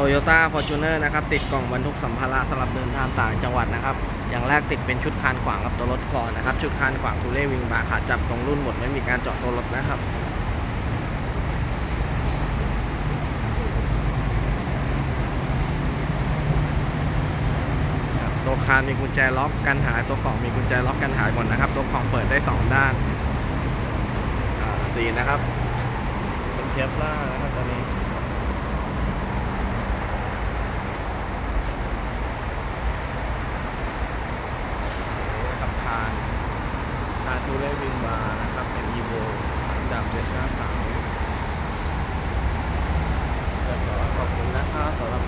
โตโยต้าฟอร์จูเนอร์นะครับ ติดกล่องบรรทุกสัมภาระสำหรับเดินทางต่างจังหวัดนะครับ อย่างแรกติดเป็นชุดคานขวางกับตัวรถก่อนนะครับ ชุดคานขวางทูเล่วิงบาขาจับตรงรุ่นหมดไม่มีการเจาะตัวรถนะครับตัวคานมีกุญแจล็อกกันหายตัวกล่องมีกุญแจล็อกกันหายหมดนะครับ ตัวกล่องเปิดได้สองด้านสีนะครับ เป็นเทฟล่านะครับตอนนี้กับคาน คานทูเล่วิงมานะครับ เป็นอีโวจากเจ็ดห้าสามเรียบร้อยขอบคุณนะครับสำหรับ